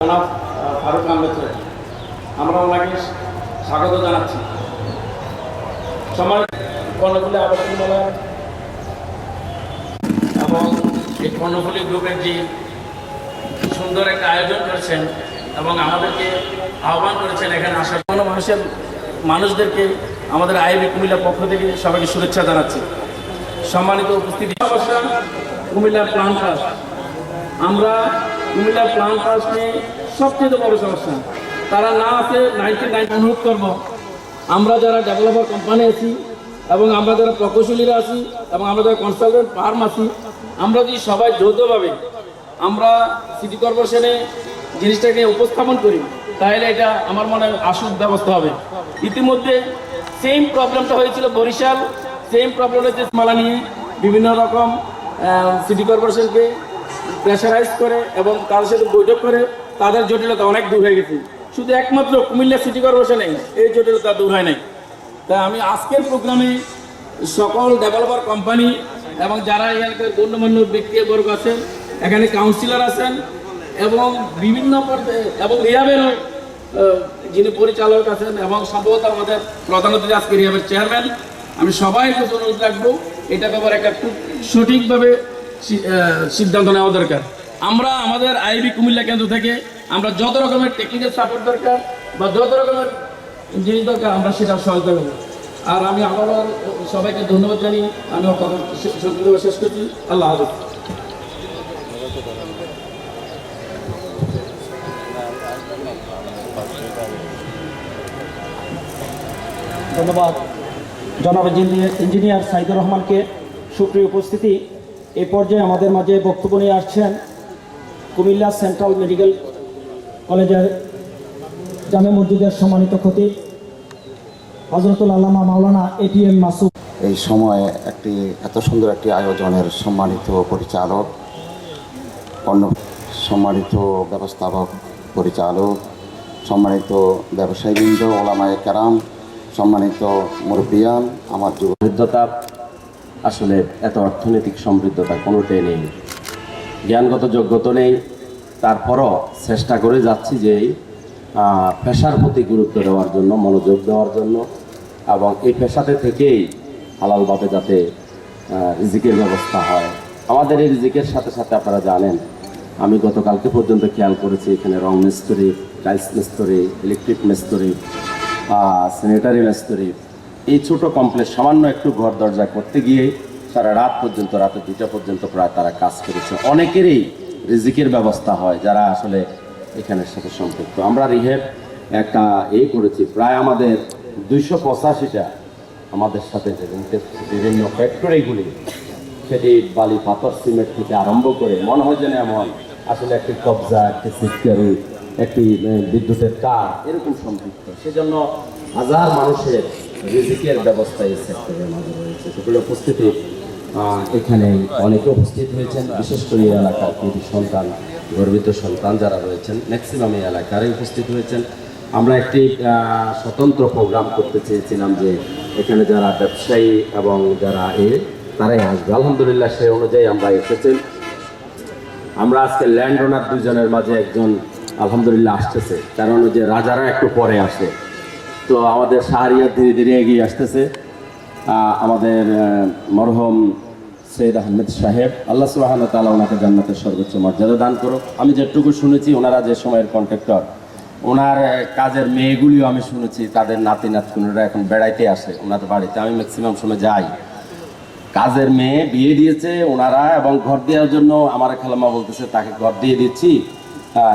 জনাব ফারুক আহমেদ আমরা ওনাকে স্বাগত জানাচ্ছি। সম্মানিত কর্ণফুলী আবাসন মেলা এবং এই কর্ণফুলী গ্রুপের যে সুন্দর একটা আয়োজন করেছেন এবং আমাদেরকে আহ্বান করেছেন এখানে আসার জন্য, মানুষের, মানুষদেরকে আমাদের আইবি কুমিল্লার পক্ষ থেকে সবাইকে শুভেচ্ছা জানাচ্ছি। সম্মানিত উপস্থিতি। কুমিল্লার প্লান আমরা কুমিল্লার প্লান ট্রাস্ট নিয়ে সবচেয়ে বড় সমস্যা। তারা না আছে নাইনটি নাইন অনুরোধ করব আমরা যারা ডেভেলপার কোম্পানি আছি এবং আমরা যারা প্রকৌশলীরা আছি এবং আমরা যারা কনসালটেন্ট ফার্ম আছি আমরা যদি সবাই যৌথভাবে আমরা সিটি কর্পোরেশনে জিনিসটাকে উপস্থাপন করি তাহলে এটা আমার মনে হয় আসল ব্যবস্থা হবে। ইতিমধ্যে সেম প্রবলেমটা হয়েছিল বরিশাল সেম প্রবলেম হয়েছে মালা নিয়ে বিভিন্ন রকম সিটি কর্পোরেশনকে প্রেশারাইজ করে এবং তাদের সাথে বৈঠক করে, তাদের জটিলতা অনেক দূর হয়ে গেছে। শুধু একমাত্র কুমিল্লা সিটি কর্পোরেশনে এই জটিলতা দূর হয় নাই। তাই আমি আজকের প্রোগ্রামে সকল ডেভেলপার কোম্পানি এবং যারা এখানকার গণ্যমান্য ব্যক্তিবর্গ আছেন, এখানে কাউন্সিলর আছেন এবং বিভিন্ন এবং রিয়াবেরও যিনি পরিচালক আছেন এবং সম্ভবত আমাদের প্রধান অতিথি আজকে রিয়াবের চেয়ারম্যান, আমি সবাই কাছে অনুরোধ রাখব, এটা ব্যাপারে একটা খুব সঠিকভাবে সিদ্ধান্ত নেওয়া দরকার। আমরা আমাদের আইবি কুমিল্লা কেন্দ্র থেকে আমরা যত রকমের টেকনিক্যাল সাপোর্ট দরকার বা যত রকমের জিনিস দরকার, আমরা সেটা সহায়তা করব। আর আমি আবারও সবাইকে ধন্যবাদ জানি আমি শেষ করছি। আল্লাহ হাফিজ। ধন্যবাদ। জনাব ইঞ্জিনিয়ার সাইদুর রহমানকে সুপ্রিয় উপস্থিতি। এই পর্যায়ে আমাদের মাঝে বক্তব্য নিয়ে আসছেন কুমিল্লা সেন্ট্রাল মেডিকেল কলেজের জামে মসজিদের সম্মানিত খতিব হজরতুল আল্লামা মাওলানা এটিএম মাসুদ। এই সময়ে একটি এত সুন্দর একটি আয়োজনের সম্মানিত পরিচালক অন্য সম্মানিত ব্যবস্থাপক পরিচালক সম্মানিত ব্যবসায়ীবৃন্দ ওলামায় কেরাম সম্মানিত মুরব্বিয়ান আমার যুব সমৃদ্ধতা আসলে এত অর্থনৈতিক সমৃদ্ধতা কোনোটাই নেই। জ্ঞানগত যোগ্যতা নেই। তারপরও চেষ্টা করে যাচ্ছি যে পেশার প্রতি গুরুত্ব দেওয়ার জন্য, মনোযোগ দেওয়ার জন্য এবং এই পেশাতে থেকেই হালালভাবে যাতে রিজিকের ব্যবস্থা হয়। আমাদের এই রিজিকের সাথে সাথে আপনারা জানেন, আমি গতকালকে পর্যন্ত খেয়াল করেছি এখানে রং মিস্ত্রি, টাইলস মিস্ত্রি, ইলেকট্রিক মিস্ত্রি স্যানিটারি মিস্ত্রি এই ছোট কমপ্লেক্স সামান্য একটু ঘর দরজা করতে গিয়ে সারা রাত পর্যন্ত, রাতে দুটা পর্যন্ত প্রায় তারা কাজ করেছে। অনেকেরই রিজিকের ব্যবস্থা হয় যারা আসলে এখানের সাথে সম্পৃক্ত। আমরা রিহেব একটা এই করেছি। প্রায় আমাদের দুইশো পঁচাশিটা আমাদের সাথে বিভিন্ন ফ্যাক্টরিগুলি সেটি বালি, পাথর, সিমেন্ট থেকে আরম্ভ করে, মনে হয় যেন এমন, আসলে একটি কবজা, একটি সিটকারি, একটি বিদ্যুতের তার এরকম সম্পৃক্ত। সেজন্য হাজার মানুষের রিজিকের ব্যবস্থা এই সেক্টরের মাঝে রয়েছে। সেগুলো উপস্থিতি এখানে অনেকে উপস্থিত হয়েছেন, বিশেষ করে এই এলাকার কৃতি সন্তান, গর্বিত সন্তান যারা রয়েছেন ম্যাক্সিমাম এই এলাকারই উপস্থিত হয়েছেন। আমরা একটি স্বতন্ত্র প্রোগ্রাম করতে চেয়েছিলাম যে এখানে যারা ব্যবসায়ী এবং যারা এ, তারাই আসবে। আলহামদুলিল্লাহ সেই অনুযায়ী আমরা এসেছি। আমরা আজকে ল্যান্ড ওনার দুজনের মাঝে একজন, আলহামদুলিল্লাহ আসতেছে। কারণ যে রাজারা একটু পরে আসে। তো আমাদের শাহরিয়া ধীরে ধীরে এগিয়ে আসতেছে। আমাদের মরহম সৈয়দ আহমেদ সাহেব, আল্লাহ সুবাহান তালা ওনাকে জান্নাতের সর্বোচ্চ মর্যাদা দান করো আমি যেটুকু শুনেছি, ওনারা যে সময়ের কন্ট্রাক্টর, ওনার কাজের মেয়েগুলিও আমি শুনেছি, তাদের নাতি নাতকুনরা এখন বেড়াইতে আসে ওনাদের বাড়িতে। আমি ম্যাক্সিমাম সময় যাই। কাজের মেয়ে বিয়ে দিয়েছে ওনারা এবং ঘর দেওয়ার জন্য আমার খালাম্মা বলতেছে, তাকে ঘর দিয়ে দিচ্ছি।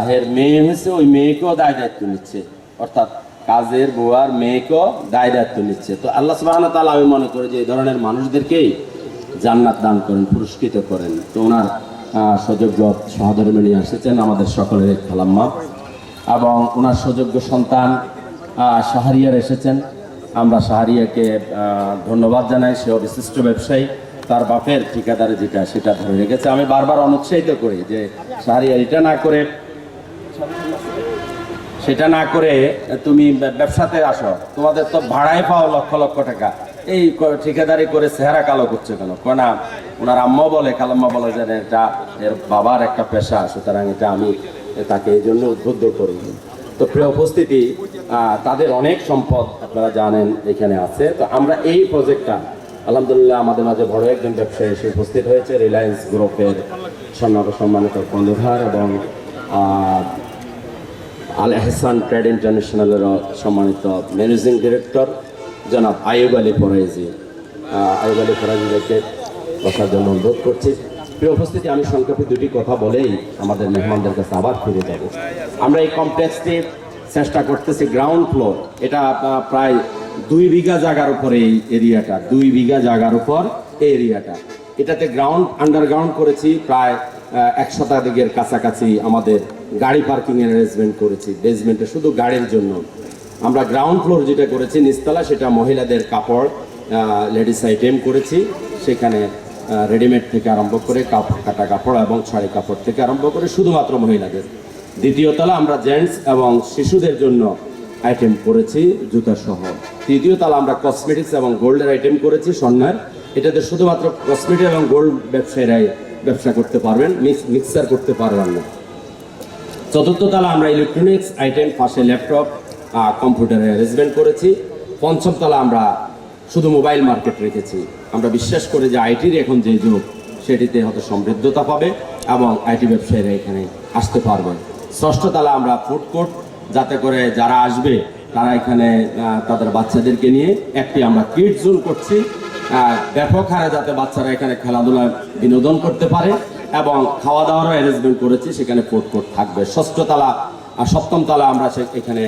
হের মেয়ে হয়েছে, ওই মেয়েকেও দায় দায়িত্ব নিচ্ছে। অর্থাৎ কাজের বুয়ার মেয়েকেও দায় দায়িত্ব নিচ্ছে। তো আল্লাহ সুবাহ তালা আমি মনে করি যে এই ধরনের মানুষদেরকেই জান্নাত দান করেন, পুরস্কৃত করেন। তো ওনার সযোগ্য সহধর্মে নিয়ে এসেছেন আমাদের সকলের খালাম্মা। এবং ওনার সুযোগ্য সন্তান শাহরিয়ার এসেছেন। আমরা শাহরিয়াকে ধন্যবাদ জানাই। সেও বিশিষ্ট ব্যবসায়ী। তার বাপের ঠিকাদারে যেটা, সেটা ধরে রেখেছে। আমি বারবার অনুৎসাহিত করি যে শাহরিয়া এটা না করে সেটা না করে তুমি ব্যবসাতে আসো। তোমাদের তো ভাড়ায় পাও লক্ষ লক্ষ টাকা। এই ঠিকাদারি করে চেহারা কালো করছে কেন? না, ওনার আম্মা বলে, কালাম্মা বলে যে এটা এর বাবার একটা পেশা, সুতরাং এটা আমি তাকে এই জন্য উদ্বুদ্ধ করি। তো প্রিয় উপস্থিতি তাদের অনেক সম্পদ আপনারা জানেন এখানে আছে। তো আমরা এই প্রজেক্টটা, আলহামদুলিল্লাহ আমাদের মাঝে বড় একজন ব্যবসায়ী এসে উপস্থিত হয়েছে রিলায়েন্স গ্রুপের সম্মান সম্মানিত কর্ণধার এবং আল এহসান ট্রেড ইন্টারন্যাশনালের সম্মানিত ম্যানেজিং ডিরেক্টর জনাব আয়ুব আলী ফরাইজি। আয়ুব আলী ফরাইজিকে বসার জন্য অনুরোধ করছি। প্রিয় উপস্থিতি, আমি সংক্ষেপে দুটি কথা বলেই আমাদের মেহমানদের কাছে আবার ফিরে যাব। আমরা এই কমপ্লেক্সটি চেষ্টা করতেছি গ্রাউন্ড ফ্লোর এটা প্রায় দুই বিঘা জায়গার উপরে এই এরিয়াটা, দুই বিঘা জায়গার উপর এই এরিয়াটা। এটাতে গ্রাউন্ড আন্ডারগ্রাউন্ড করেছি প্রায় এক শতাধিকের কাছাকাছি আমাদের গাড়ি পার্কিং অ্যারেঞ্জমেন্ট করেছি। বেসমেন্টে শুধু গাড়ির জন্য। আমরা গ্রাউন্ড ফ্লোর যেটা করেছি, নিচতলা, সেটা মহিলাদের কাপড় লেডিস আইটেম করেছি। সেখানে রেডিমেড থেকে আরম্ভ করে কাপড় কাটা কাপড় এবং শাড়ি কাপড় থেকে আরম্ভ করে শুধুমাত্র মহিলাদের। দ্বিতীয় তলা আমরা জেন্টস এবং শিশুদের জন্য আইটেম করেছি, জুতা সহ। তৃতীয় তলা আমরা কসমেটিক্স এবং গোল্ডের আইটেম করেছি, স্বর্ণের। এটাতে শুধুমাত্র কসমেটিক এবং গোল্ড ব্যবসায়ীরাই ব্যবসা করতে পারবেন, মিক্স, মিক্সার করতে পারবেন না। চতুর্থ তালা আমরা ইলেকট্রনিক্স আইটেম পাশে ল্যাপটপ কম্পিউটারের অ্যারেঞ্জমেন্ট করেছি। পঞ্চম তলা আমরা শুধু মোবাইল মার্কেট রেখেছি। আমরা বিশ্বাস করি যে আইটির এখন যে যুগ, সেটিতে হয়তো সমৃদ্ধতা পাবে এবং আইটি ব্যবসায়ীরা এখানে আসতে পারবে। ষষ্ঠ তালা আমরা ফুড কোর্ট যাতে করে যারা আসবে, তারা এখানে তাদের বাচ্চাদেরকে নিয়ে একটি আমরা কিড জোন করছি। ব্যাপক হারে যাতে বাচ্চারা এখানে খেলাধুলা বিনোদন করতে পারে এবং খাওয়া দাওয়ারও অ্যারেঞ্জমেন্ট করেছি, সেখানে ফুড কোর্ট থাকবে। ষষ্ঠ তলা আর সপ্তম তলা আমরা এখানে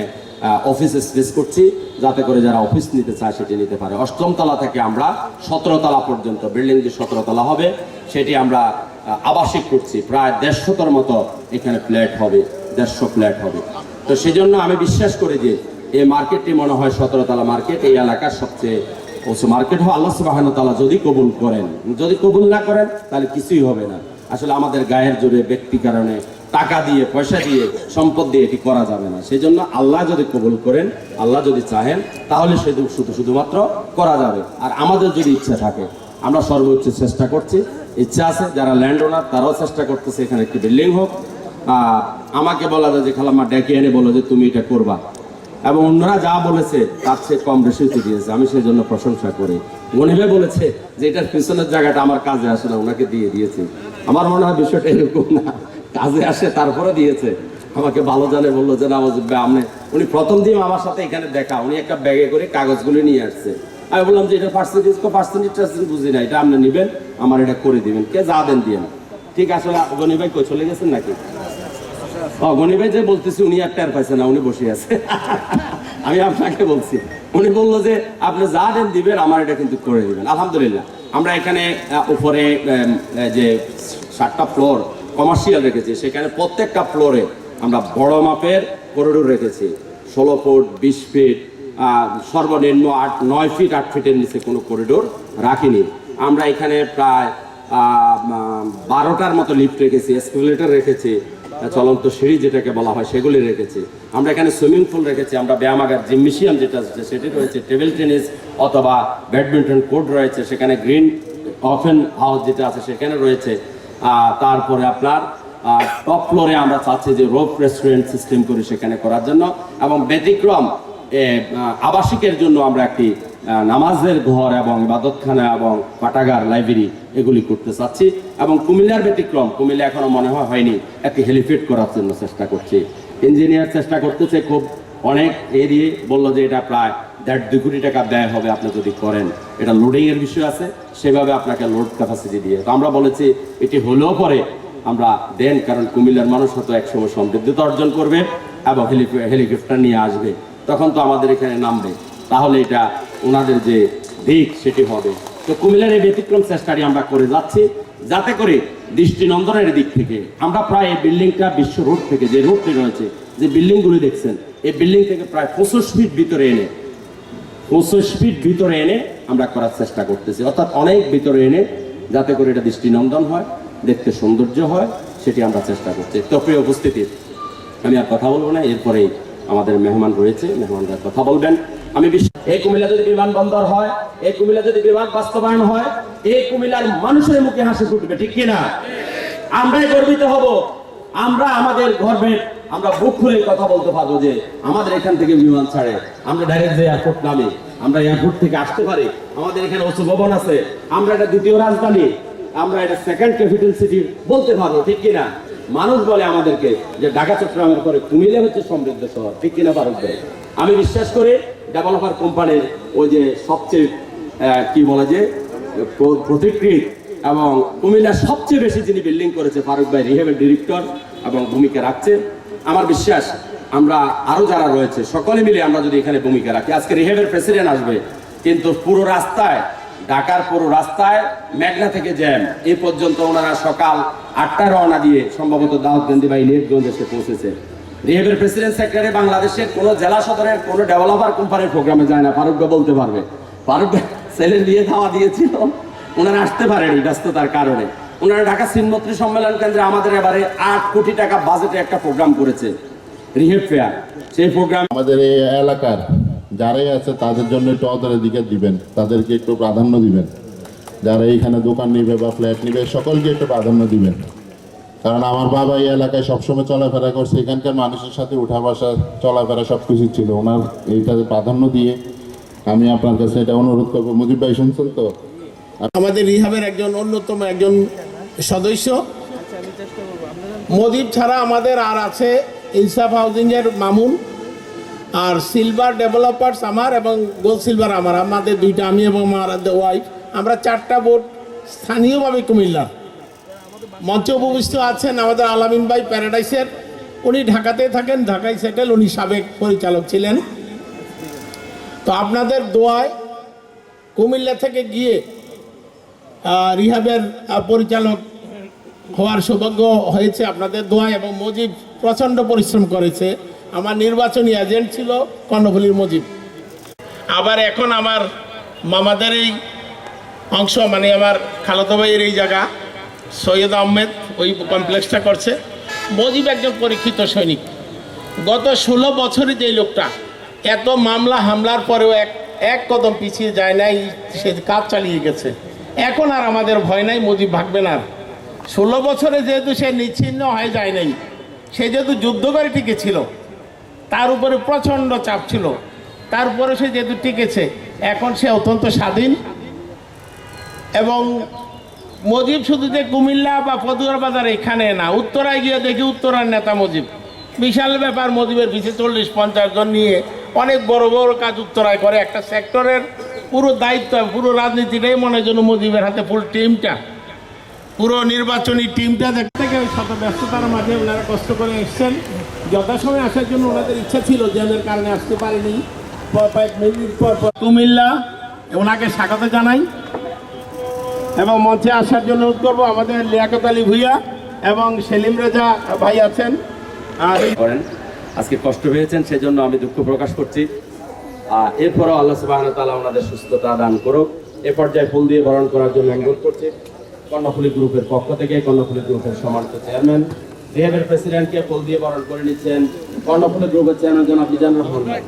অফিস স্পেস করছি, যাতে করে যারা অফিস নিতে চায় সেটি নিতে পারে। অষ্টম তলা থেকে আমরা সতেরো তলা পর্যন্ত বিল্ডিং যে সতেরো তলা হবে, সেটি আমরা আবাসিক করছি। প্রায় দেড়শোটার মতো এখানে ফ্ল্যাট হবে, দেড়শো ফ্ল্যাট হবে। তো সেই জন্য আমি বিশ্বাস করি যে, এই মার্কেটটি মনে হয় সতেরো তলা মার্কেট এই এলাকার সবচেয়ে উঁচু মার্কেট হয়, আল্লাহ সুবাহ তালা যদি কবুল করেন। যদি কবুল না করেন, তাহলে কিছুই হবে না। আসলে আমাদের গায়ের জোরে ব্যক্তি কারণে টাকা দিয়ে, পয়সা দিয়ে, সম্পদ দিয়ে এটি করা যাবে না। সেই জন্য আল্লাহ যদি কবুল করেন, আল্লাহ যদি চাহেন, তাহলে শুধু শুধু শুধুমাত্র করা যাবে। আর আমাদের যদি ইচ্ছা থাকে, আমরা সর্বোচ্চ চেষ্টা করছি। ইচ্ছা আছে, যারা ল্যান্ড ওনার, তারাও চেষ্টা করতেছে এখানে একটি বিল্ডিং হোক। আমাকে বলা যায় যে, খালাম্মা ডেকে এনে বলো যে, তুমি এটা করবা। এবং অন্যরা যা বলেছে, তার চেয়ে কম রেশিওতে দিয়েছে আমি সেই জন্য প্রশংসা করি। মনিবে বলেছে যে, এটার পিছনের জায়গাটা আমার কাজে আসে না, ওনাকে দিয়ে দিয়েছি। আমার মনে হয় বিষয়টা এরকম না। কাজে আসে, তারপরে দিয়েছে। আমাকে ভালো জানে, বলল যে, না আপনি, উনি প্রথম দিন আমার সাথে এখানে দেখা। উনি একটা ব্যাগে করে কাগজগুলো নিয়ে আসছে। আমি বললাম যে, এটা পার্সেন্টেজ পার্সেন্টেজ বুঝি না। এটা আপনি নেবেন, আমার এটা করে দিবেন। কে যা দেন, দিয়ে ঠিক আছে গনি ভাই চলে গেছেন নাকি? ও গনি ভাই যে বলতেছি উনি আর টের পাইছে না উনি বসে আছে। আমি আপনাকে বলছি উনি বলল যে আপনি যা দেন দিবেন আমার এটা কিন্তু করে দিবেন। আলহামদুলিল্লাহ আমরা এখানে উপরে যে সাতটা ফ্লোর কমার্শিয়াল রেখেছি সেখানে প্রত্যেকটা ফ্লোরে আমরা বড় মাপের করিডোর রেখেছি। ষোলো ফুট বিশ ফিট সর্বনিম্ন আট নয় ফিট আট ফিটের নিচে কোনো করিডোর রাখিনি। আমরা এখানে প্রায় বারোটার মতো লিফট রেখেছি এসকেলেটর রেখেছি। চলন্ত সিঁড়ি যেটাকে বলা হয়, সেগুলি রেখেছি। আমরা এখানে সুইমিং পুল রেখেছি, আমরা ব্যায়ামাগার জিমনেশিয়াম যেটা সেটি রয়েছে, টেবিল টেনিস অথবা ব্যাডমিন্টন কোর্ট রয়েছে, সেখানে গ্রিন অফেন হাউস যেটা আছে, সেখানে রয়েছে। তারপরে আপনার টপ ফ্লোরে আমরা চাচ্ছি যে রোপ রেস্টুরেন্ট সিস্টেম করে সেখানে করার জন্য এবং ব্যতিক্রম আবাসিকের জন্য আমরা একটি নামাজের ঘর এবং ইবাদতখানা এবং পাঠাগার, লাইব্রেরি এগুলি করতে চাচ্ছি এবং কুমিল্লার ব্যতিক্রম, কুমিল্লা এখনও মনে হয় হয়নি, একটি হেলিফেড করার জন্য চেষ্টা করছি। ইঞ্জিনিয়ার চেষ্টা করতেছে, খুব অনেক এরিয়ে বলল যে এটা প্রায় দেড় দু কোটি টাকা ব্যয় হবে, আপনি যদি করেন। এটা লোডিংয়ের বিষয় আছে, সেভাবে আপনাকে লোড ক্যাপাসিটি দিয়ে। তো আমরা বলেছি, এটি হলেও পরে আমরা দেন, কারণ কুমিল্লার মানুষ হয়তো একসময় সমৃদ্ধতা অর্জন করবে এবং হেলিকপ্টার নিয়ে আসবে। তখন তো আমাদের এখানে নামবে। তাহলে এটা ওনাদের যে দিক সেটি হবে। তো কুমিল্লার এই ব্যতিক্রম চেষ্টাটি আমরা করে যাচ্ছি, যাতে করে দৃষ্টিনন্দনের দিক থেকে, আমরা প্রায় এই বিল্ডিংটা বিশ্ব রোড থেকে, যে রোডটি রয়েছে, যে বিল্ডিংগুলি দেখছেন, এই বিল্ডিং থেকে প্রায় পঁচিশ ফিট ভিতরে এনে, পঁচিশ ফিট ভিতরে এনে আমরা করার চেষ্টা করতেছি। অর্থাৎ অনেক ভিতরে এনে যাতে করে এটা দৃষ্টিনন্দন হয়, দেখতে সৌন্দর্য হয়, সেটি আমরা চেষ্টা করছি। তো প্রিয় উপস্থিতি, আমি আর কথা বলব না, এরপরেই আমাদের মেহমান রয়েছে, মেহমানরা কথা বলবেন। আমি এই কুমিল্লা যদি বিমানবন্দর হয়, এই কুমিল্লা যদি বিমান বাস্তবায়ন হয়, এই কুমিল্লার মানুষের মুখে হাসি ফুটবে, ঠিক কিনা আমরাই গর্বিত হব। আমরা আমাদের গর্বের আমরা বুক খুলে কথা বলতে পারব যে আমাদের এখান থেকে বিমান ছাড়ে। আমরা ডাইরেক্ট যে এয়ারপোর্ট নামে, আমরা এয়ারপোর্ট থেকে আসতে পারি। আমাদের এখানে উঁচু ভবন আছে। আমরা এটা দ্বিতীয় রাজধানী। আমরা এটা সেকেন্ড ক্যাপিটাল সিটি বলতে পারব, ঠিক কিনা মানুষ বলে আমাদেরকে যে ঢাকা, চট্টগ্রামের পরে কুমিল্লা হচ্ছে সমৃদ্ধ শহর, ঠিক কিনা ভাই? আমি বিশ্বাস করি ডেভেলপার কোম্পানির ওই যে সবচেয়ে কি বলে যে, প্র- প্রতিকৃত এবং কুমিল্লার সবচেয়ে বেশি যিনি বিল্ডিং করেছে ফারুক ভাই রিহেবের ডিরেক্টর এবং ভূমিকা রাখছে। আমার বিশ্বাস আমরা আরও যারা রয়েছে, সকলে মিলে আমরা যদি এখানে ভূমিকা রাখি। আজকে রিহেবের প্রেসিডেন্ট আসবে, কিন্তু পুরো রাস্তায়, ঢাকার পুরো রাস্তায় মেঘনা থেকে জ্যাম। এই পর্যন্ত ওনারা সকাল আটটায় রওনা দিয়ে সম্ভবত দাউদগঞ্জি বা ইলিয়টগঞ্জ এসে পৌঁছেছে। রিহেবের প্রেসিডেন্ট সেক্রেটারি বাংলাদেশের কোনো জেলা সদরের, কোনো ডেভেলপার কোম্পানির প্রোগ্রামে যায় না। ফারুক ভাই বলতে পারবে। ফারুক ছেলের বিয়ে খাওয়া দিয়েছিল। ওনারা আসতে পারেনি ব্যস্ততার কারণে। ওনারা ঢাকা সিনমন্ত্রী সম্মেলন কেন্দ্রে আমাদের এবারে আট কোটি টাকা বাজেটে একটা প্রোগ্রাম করেছে। Rehab fair. সেই প্রোগ্রাম আমাদের এই এলাকার যারাই আছে, তাদের জন্য একটু দিকে দিবেন। তাদেরকে একটু প্রাধান্য দিবেন। যারা এইখানে দোকান নিবে বা ফ্ল্যাট নিবে, সকলকে একটু প্রাধান্য দিবেন। কারণ আমার বাবা এই এলাকায় সবসময় চলাফেরা করছে, এখানকার মানুষের সাথে উঠা বসা, চলাফেরা সব কিছু ছিল। ওনার এইটাতে প্রাধান্য দিয়ে আমি আপনার কাছে এটা অনুরোধ করব। মুজিব ভাই শুনছেন তো? আমাদের রিহাবের একজন অন্যতম একজন সদস্য। মজিব ছাড়া আমাদের আর আছে ইনসাফ হাউজিংয়ের মামুন আর সিলভার ডেভেলপার্স আমার এবং গোল্ড সিলভার আমার। আমাদের দুইটা, আমি এবং আমার ওয়াইফ আমরা চারটা বোর্ড স্থানীয়ভাবে কুমিল্লার। মঞ্চে উপবিষ্ট আছেন আমাদের আলামিন ভাই প্যারাডাইসের। উনি ঢাকাতে থাকেন, ঢাকায় সেটেল, উনি সাবেক পরিচালক ছিলেন। তো আপনাদের দোয়ায় কুমিল্লা থেকে গিয়ে রিহাবের পরিচালক হওয়ার সৌভাগ্য হয়েছে আপনাদের দোয়া এবং মজিব প্রচণ্ড পরিশ্রম করেছে। আমার নির্বাচনী এজেন্ট ছিল কর্ণফুলির মজিব। আবার এখন আমার মামাদের এই অংশ মানে আমার খালাতো ভাইয়ের এই জায়গা। সৈয়দ আহমেদ ওই কমপ্লেক্সটা করছে। মজিব একজন পরীক্ষিত সৈনিক। গত ষোলো বছরে যে লোকটা, এত মামলা হামলার পরেও এক এক কদম পিছিয়ে যায় নাই, সে কাজ চালিয়ে গেছে। এখন আর আমাদের ভয় নাই, মুজিব ভাগবে না। ষোলো বছরে যেহেতু সে নিচ্ছিন্ন হয়ে যায় নাই, সে যেহেতু যুদ্ধ করে টিকেছিল, তার উপরে প্রচণ্ড চাপ ছিল তারপরে সে যেহেতু টিকেছে, এখন সে অত্যন্ত স্বাধীন এবং মজিব শুধু যে কুমিল্লা বা পদুয়ার বাজার এখানে না, উত্তরায় গিয়ে দেখি উত্তরার নেতা মজিব। বিশাল ব্যাপার, মজিবের পিছিয়ে চল্লিশ, পঞ্চাশ জন নিয়ে অনেক বড় বড় কাজ উত্তরায় করে। একটা সেক্টরের পুরো দায়িত্ব, পুরো রাজনীতিটাই মনে যেন মজিবের হাতে ফুল টিমটা পুরো নির্বাচনী টিমটা দেখ থেকে ওই শত ব্যস্ততার মাঝে ওনারা কষ্ট করে এসছেন। যথাসময়ে আসার জন্য ওনাদের ইচ্ছা ছিল জ্যামের কারণে আসতে পারেনি। পর পর কুমিল্লা, ওনাকে স্বাগত জানাই। এবং মঞ্চে আসার জন্য অনুরোধ করব আমাদের লিয়াকত আলী ভুইয়া এবং সেলিম রেজা ভাই আছেন। করেন। আজকে কষ্ট পেয়েছেন সেজন্য আমি দুঃখ প্রকাশ করছি। এরপরও আল্লাহ সুবাহ তালা ওনাদের সুস্থতা দান করুক। এ পর্যায়ে ফুল দিয়ে বরণ করার জন্য অনুরোধ করছি। কর্ণফুলী গ্রুপের পক্ষ থেকে, কর্ণফুলী গ্রুপের সম্মানিত চেয়ারম্যান রিহাবের প্রেসিডেন্টকে ফুল দিয়ে বরণ করে নিচ্ছেন কর্ণফুলী গ্রুপের চেয়ারম্যান জনাব মিজানুর রহমান।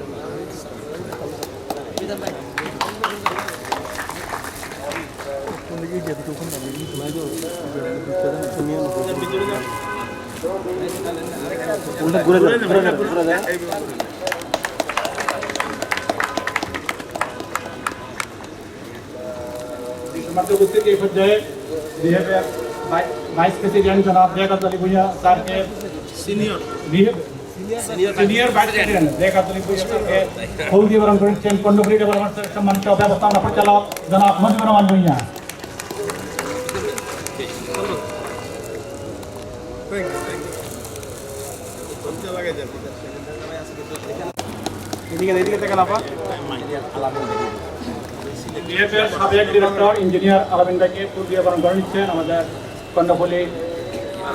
ভাই আমাদের উপস্থিত এই পর্যায়ে বিহেভিয়ার ভাইস প্রেসিডেন্ট জনাব রেখাত আলী ভুইয়া স্যারকে সিনিয়র সিনিয়র ভাইস প্রেসিডেন্ট রেখাত আলী ভুইয়া স্যারকে ফুল দিয়ে বরণ করেছেন কর্ণফুলি ডেভেলপমেন্টের সম্মানিত ব্যবস্থাপনা পরিচালক জনাব মজিবুর রহমান ভুইয়া বিএফএর সাবেক ডিরেক্টর ইঞ্জিনিয়ার আলামিন ভাইকে ফুল বরণ করে নিচ্ছেন আমাদের কর্ণফুলি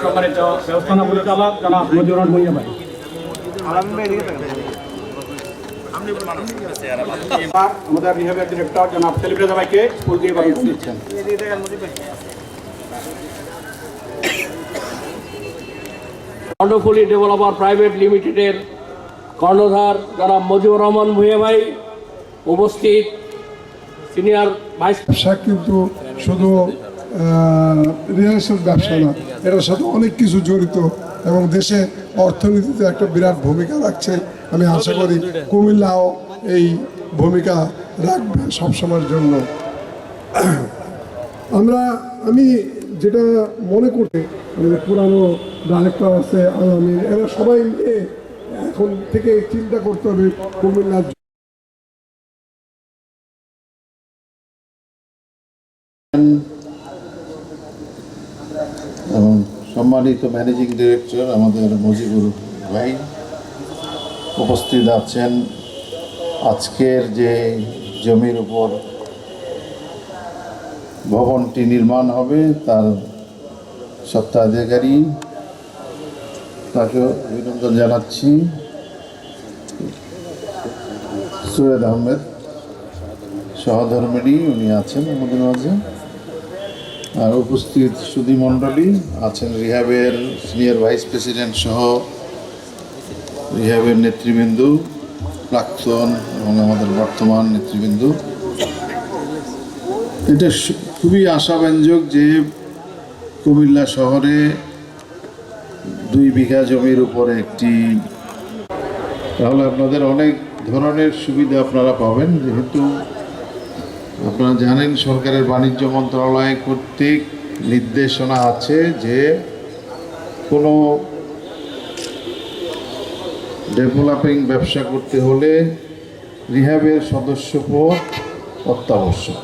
সম্মানিত ব্যবস্থাপনা পরিচালক জনাব ভাই এবার আমাদের বিহেভিয়ার ডিরেক্টর জনাব সেলিম রেজা ভাইকে ফুল দিয়ে বরণ করে নিচ্ছেন। কর্ণফুলি ডেভেলপার প্রাইভেট লিমিটেডের কর্ণধার যারা মজিবুর রহমান ভুঁইয়া ভাই উপস্থিত, সিনিয়র ভাইস কিন্তু শুধু রিয়েল ব্যবসা না, এটার সাথে অনেক কিছু জড়িত এবং দেশে অর্থনীতিতে একটা বিরাট ভূমিকা রাখছে। আমি আশা করি কুমিল্লাও এই ভূমিকা রাখবে সবসময়ের জন্য। আমরা, আমি যেটা মনে করতে আমাদের পুরানো ডাইরেক্টর আছে আলামিন এরা সবাই মিলে এখন থেকে চিন্তা করতে হবে কুমিল্লার এবং সম্মানিত ম্যানেজিং ডিরেক্টর আমাদের মজিবুর ভাই উপস্থিত আছেন। আজকের যে জমির উপর ভবনটি নির্মাণ হবে, তার সত্ত্বাধিকারী তাকে অভিনন্দন জানাচ্ছি। সৈয়দ আহমেদ সহধর্মিণী উনি আছেন আমাদের মাঝে। আর উপস্থিত সুধী মণ্ডলী আছেন রিহাবের সিনিয়র ভাইস প্রেসিডেন্ট সহ রিহাবের নেতৃবৃন্দ, প্রাক্তন এবং আমাদের বর্তমান নেতৃবৃন্দ। এটা খুবই আশাব্যঞ্জক যে কুমিল্লা শহরে দুই বিঘা জমির উপরে একটি, তাহলে আপনাদের অনেক ধরনের সুবিধা আপনারা পাবেন, যেহেতু আপনারা জানেন সরকারের বাণিজ্য মন্ত্রণালয় কর্তৃক নির্দেশনা আছে যে কোনো ডেভেলপিং ব্যবসা করতে হলে রিহাবের সদস্যপদ অত্যাবশ্যক।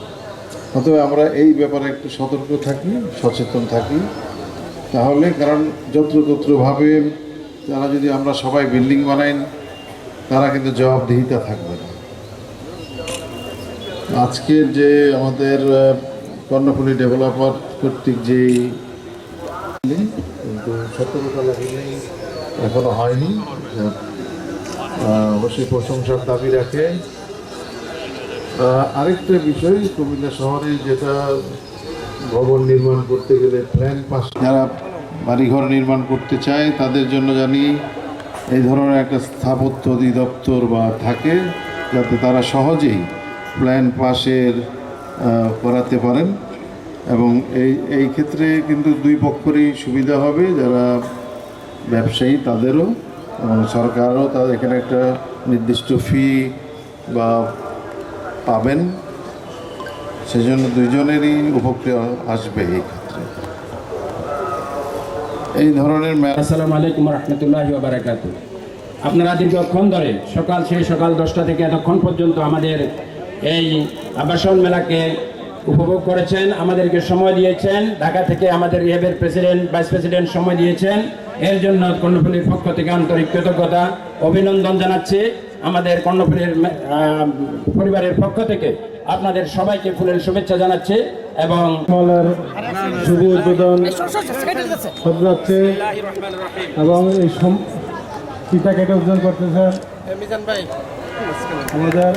অতএব আমরা এই ব্যাপারে একটু সতর্ক থাকি, সচেতন থাকি। তাহলে কারণ যত্রতত্রভাবে তারা যদি আমরা সবাই বিল্ডিং বানাই তারা কিন্তু জবাবদিহিতা থাকবে না। আজকের যে আমাদের কর্ণফুলী ডেভেলপার কর্তৃক যেই কিন্তু লাগলেই এখনও হয়নি। অবশ্যই প্রশংসার দাবি রাখে। আরেকটা বিষয়, কুমিল্লা শহরে যেটা ভবন নির্মাণ করতে গেলে প্ল্যান পাস যারা বাড়িঘর নির্মাণ করতে চায়, তাদের জন্য জানি এই ধরনের একটা স্থাপত্য অধিদপ্তর বা থাকে যাতে তারা সহজেই প্ল্যান আহ, করাতে পারেন। এবং এই এই ক্ষেত্রে কিন্তু দুই পক্ষেরই সুবিধা হবে যারা ব্যবসায়ী তাদেরও এবং সরকারও তাদের এখানে একটা নির্দিষ্ট ফি বা পাবেন। সেজন্য দুইজনেরই উপকার আসবে এই এই ধরনের আসসালামু আলাইকুম রহমতুল্লাহ বারাকাতু আপনারা দীর্ঘক্ষণ ধরে সকাল সেই সকাল দশটা থেকে এতক্ষণ পর্যন্ত আমাদের এই আবাসন মেলাকে উপভোগ করেছেন, আমাদেরকে সময় দিয়েছেন। ঢাকা থেকে আমাদের রিহেবের প্রেসিডেন্ট, ভাইস প্রেসিডেন্ট সময় দিয়েছেন। এর জন্য কর্ণফুলির পক্ষ থেকে আন্তরিক কৃতজ্ঞতা, অভিনন্দন জানাচ্ছি। আমাদের কর্ণফুলির পরিবারের পক্ষ থেকে আপনাদের সবাইকে ফুলের শুভেচ্ছা জানাচ্ছি এবং শুভ উদ্বোধন যাচ্ছে। এবং এই ফিতা কেটে উদ্বোধন করতেছেন আমাদের